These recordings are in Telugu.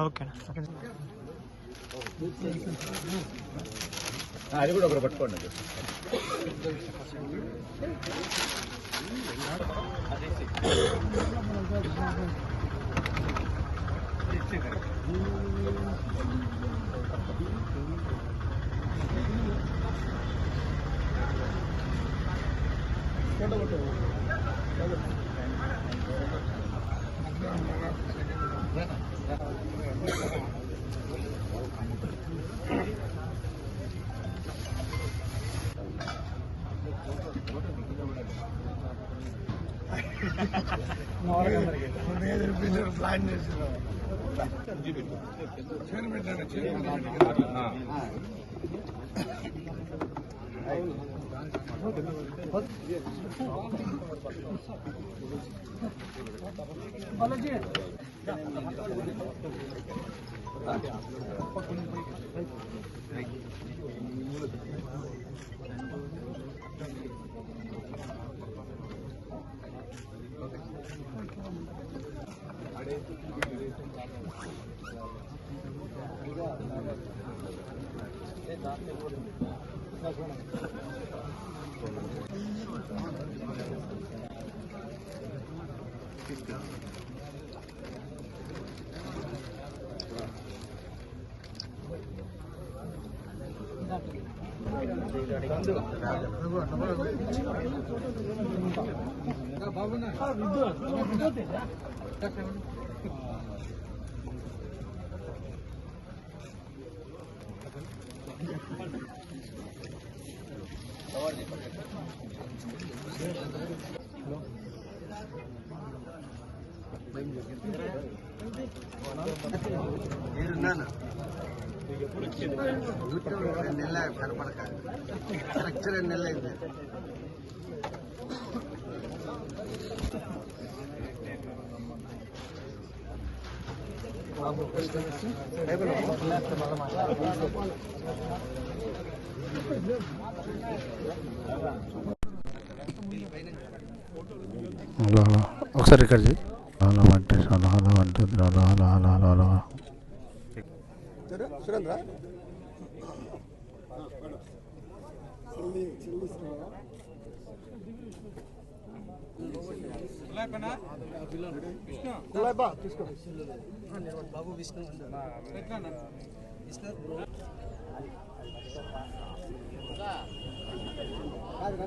ఓకే అది కూడా ఒకరు పట్టుకోండి ప్లాన్ చేసిన నెల బాబు ನೆಲ್ಲ ಕರ್ಪಡಕ ಸ್ಟ್ರಕ್ಚರ್ ನೆಲ್ಲ ಇದೆ హలో ఒకసారి రికార్డ్ చేయి హలో అంటే hello hello one two three hello hello hello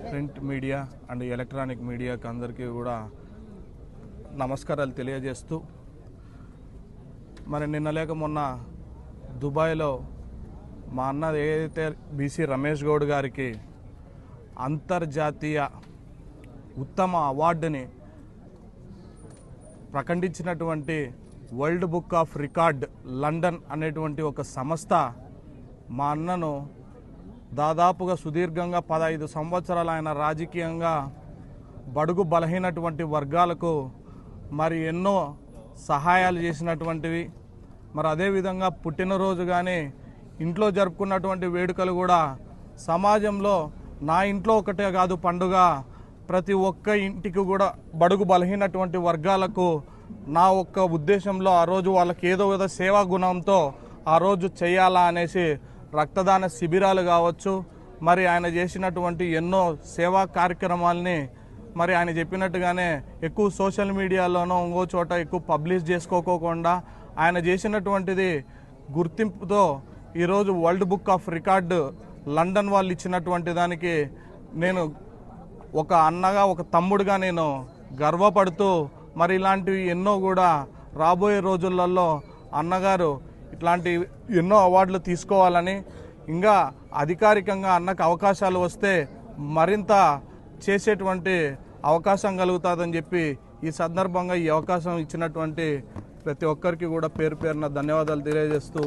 print media and electronic మీడియాకి అందరికీ కూడా నమస్కారాలు తెలియజేస్తూ మరి నిన్న లేక మొన్న దుబాయ్లో మా అన్న ఏదైతే బీసీ రమేష్ గౌడ్ గారికి అంతర్జాతీయ ఉత్తమ అవార్డుని ప్రకటించినటువంటి world book of record London అనేటువంటి ఒక సంస్థ మా అన్నను దాదాపుగా సుదీర్ఘంగా పదహైదు సంవత్సరాలు ఆయన రాజకీయంగా బడుగు బలహీనటువంటి వర్గాలకు మరి ఎన్నో సహాయాలు చేసినటువంటివి. మరి అదేవిధంగా పుట్టినరోజు కానీ ఇంట్లో జరుపుకున్నటువంటి వేడుకలు కూడా సమాజంలో నా ఇంట్లో ఒకటే కాదు పండుగ. ప్రతి ఒక్క ఇంటికి కూడా బడుగు బలహీనటువంటి వర్గాలకు నా ఒక్క ఉద్దేశంలో ఆ రోజు వాళ్ళకి ఏదో ఏదో సేవా గుణంతో ఆ రోజు చేయాలా అనేసి రక్తదాన శిబిరాలు కావచ్చు మరి ఆయన చేసినటువంటి ఎన్నో సేవా కార్యక్రమాల్ని మరి ఆయన చెప్పినట్టుగానే ఎక్కువ సోషల్ మీడియాలోనో ఇంకో చోట ఎక్కువ పబ్లిష్ చేసుకోకోకుండా ఆయన చేసినటువంటిది గుర్తింపుతో ఈరోజు world book of record London వాళ్ళు ఇచ్చినటువంటి దానికి నేను ఒక అన్నగా ఒక తమ్ముడుగా నేను గర్వపడుతూ మరి ఇలాంటివి ఎన్నో కూడా రాబోయే రోజులలో అన్నగారు ఇట్లాంటి ఎన్నో అవార్డులు తీసుకోవాలని ఇంకా అధికారికంగా అన్నకు అవకాశాలు వస్తే మరింత చేసేటువంటి అవకాశం కలుగుతుందని చెప్పి ఈ సందర్భంగా ఈ అవకాశం ఇచ్చినటువంటి ప్రతి ఒక్కరికి కూడా పేరు పేరున ధన్యవాదాలు తెలియజేస్తూ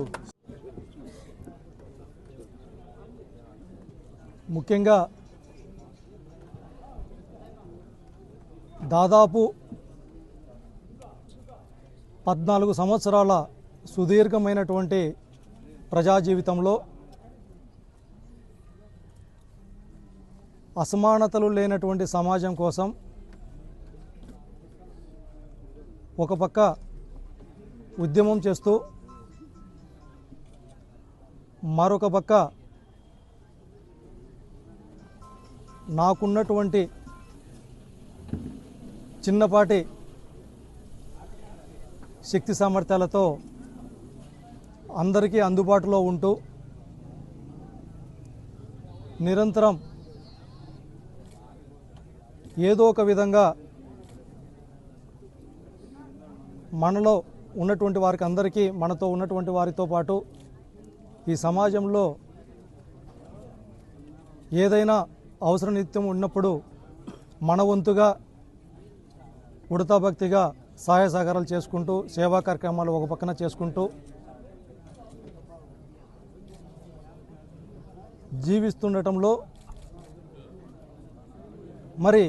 ముఖ్యంగా దాదాపు పద్నాలుగు సంవత్సరాల సుదీర్ఘమైనటువంటి ప్రజా జీవితంలో అసమానతలు లేనటువంటి సమాజం కోసం ఒక పక్క ఉద్యమం చేస్తూ మరొక పక్క నాకున్నటువంటి చిన్నపాటి శక్తి సామర్థ్యాలతో అందరికీ అందుబాటులో ఉంటూ నిరంతరం ఏదో ఒక విధంగా మనలో ఉన్నటువంటి వారికి అందరికీ మనతో ఉన్నటువంటి వారితో పాటు ఈ సమాజంలో ఏదైనా అవసర నిత్యం ఉన్నప్పుడు మన వంతుగా ఉడతా భక్తిగా సహాయ సహకారాలు చేసుకుంటూ సేవా కార్యక్రమాలు ఒక పక్కన చేసుకుంటూ జీవిస్తుండటంలో మరి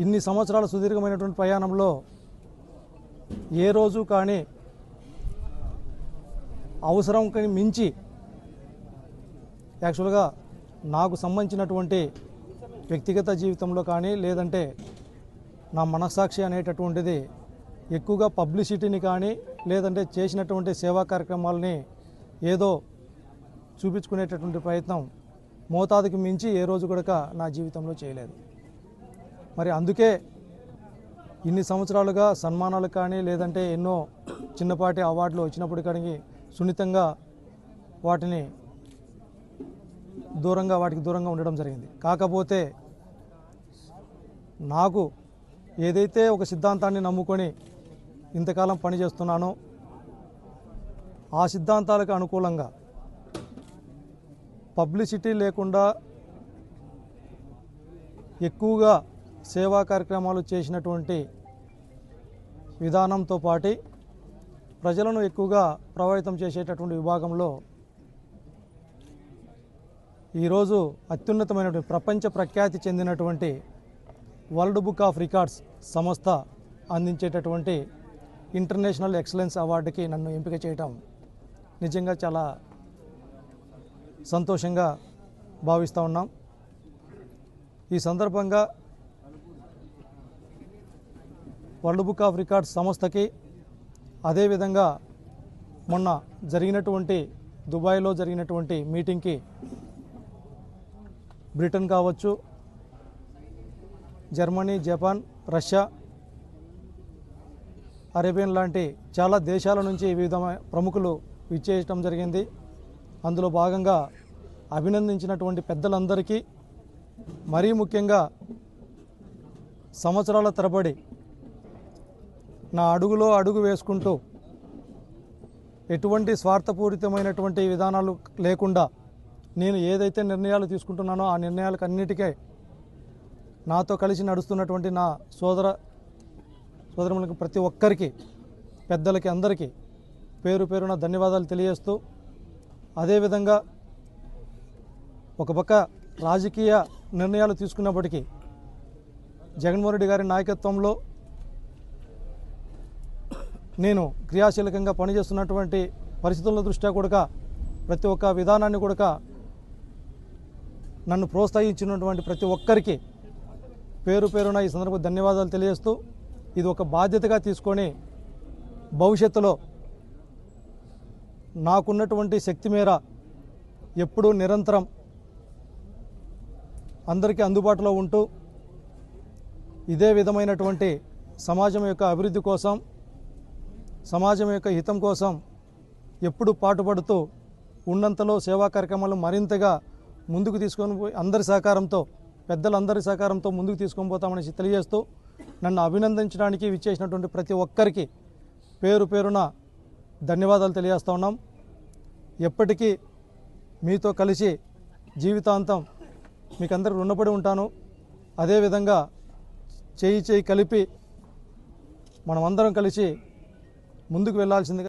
ఇన్ని సంవత్సరాల సుదీర్ఘమైనటువంటి ప్రయాణంలో ఏ రోజు కానీ అవసరం మించి యాక్చువల్గా నాకు సంబంధించినటువంటి వ్యక్తిగత జీవితంలో కానీ లేదంటే నా మనస్సాక్షి అనేటటువంటిది ఎక్కువగా పబ్లిసిటీని కానీ లేదంటే చేసినటువంటి సేవా కార్యక్రమాలని ఏదో చూపించుకునేటటువంటి ప్రయత్నం మోతాదుకి మించి ఏ రోజు కూడా నా జీవితంలో చేయలేదు. మరి అందుకే ఇన్ని సంవత్సరాలుగా సన్మానాలు కానీ లేదంటే ఎన్నో చిన్నపాటి అవార్డులు వచ్చినప్పుడు కానీ సున్నితంగా వాటిని దూరంగా వాటికి దూరంగా ఉండడం జరిగింది. కాకపోతే నాకు ఏదైతే ఒక సిద్ధాంతాన్ని నమ్ముకొని ఇంతకాలం పనిచేస్తున్నానో ఆ సిద్ధాంతాలకు అనుకూలంగా పబ్లిసిటీ లేకుండా ఎక్కువగా సేవా కార్యక్రమాలు చేసినటువంటి విధానంతో పాటి ప్రజలను ఎక్కువగా ప్రభావితం చేసేటటువంటి విభాగంలో ఈరోజు అత్యున్నతమైనటువంటి ప్రపంచ ప్రఖ్యాతి చెందినటువంటి వరల్డ్ బుక్ ఆఫ్ రికార్డ్స్ సంస్థ అందించేటటువంటి ఇంటర్నేషనల్ ఎక్సలెన్స్ అవార్డుకి నన్ను ఎంపిక చేయటం నిజంగా చాలా సంతోషంగా భావిస్తూ ఉన్నాం. ఈ సందర్భంగా వరల్డ్ బుక్ ఆఫ్ రికార్డ్స్ సంస్థకి అదేవిధంగా మొన్న జరిగినటువంటి దుబాయ్లో జరిగినటువంటి మీటింగ్కి బ్రిటన్ కావచ్చు జర్మనీ జపాన్ రష్యా అరేబియన్ లాంటి చాలా దేశాల నుంచి వివిధ ప్రముఖులు విచ్చేయటం జరిగింది. అందులో భాగంగా అభినందించినటువంటి పెద్దలందరికీ మరీ ముఖ్యంగా సంవత్సరాల తరబడి నా అడుగులో అడుగు వేసుకుంటూ ఎటువంటి స్వార్థపూరితమైనటువంటి విధానాలు లేకుండా నేను ఏదైతే నిర్ణయాలు తీసుకుంటున్నానో ఆ నిర్ణయాలకు అన్నిటికీ నాతో కలిసి నడుస్తున్నటువంటి నా సోదర సోదరులకు ప్రతి ఒక్కరికి పెద్దలకి అందరికీ పేరు పేరున ధన్యవాదాలు తెలియజేస్తూ అదేవిధంగా ఒక పక్క రాజకీయ నిర్ణయాలు తీసుకున్నప్పటికీ జగన్మోహన్ రెడ్డి గారి నాయకత్వంలో నేను క్రియాశీలకంగా పనిచేస్తున్నటువంటి పరిస్థితుల దృష్ట్యా కూడా ప్రతి ఒక్క విధానాన్ని కూడా నన్ను ప్రోత్సహించినటువంటి ప్రతి ఒక్కరికి పేరు పేరున ఈ సందర్భంగా ధన్యవాదాలు తెలియజేస్తూ ఇది ఒక బాధ్యతగా తీసుకొని భవిష్యత్తులో నాకున్నటువంటి శక్తి మేర ఎప్పుడూ నిరంతరం అందరికీ అందుబాటులో ఉంటూ ఇదే విధమైనటువంటి సమాజం యొక్క అభివృద్ధి కోసం సమాజం యొక్క హితం కోసం ఎప్పుడు పాటుపడుతూ ఉన్నంతలో సేవా కార్యక్రమాలు మరింతగా ముందుకు తీసుకొని పోయి అందరి సహకారంతో పెద్దలందరి సహకారంతో ముందుకు తీసుకొని పోతామనేసి తెలియజేస్తూ నన్ను అభినందించడానికి విచ్చేసినటువంటి ప్రతి ఒక్కరికి పేరు పేరున ధన్యవాదాలు తెలియజేస్తూ ఉన్నాం. ఎప్పటికీ మీతో కలిసి జీవితాంతం మీకు అందరికి రుణపడి ఉంటాను. అదేవిధంగా చేయి చేయి కలిపి మనమందరం కలిసి ముందుకు వెళ్ళాల్సిందిగా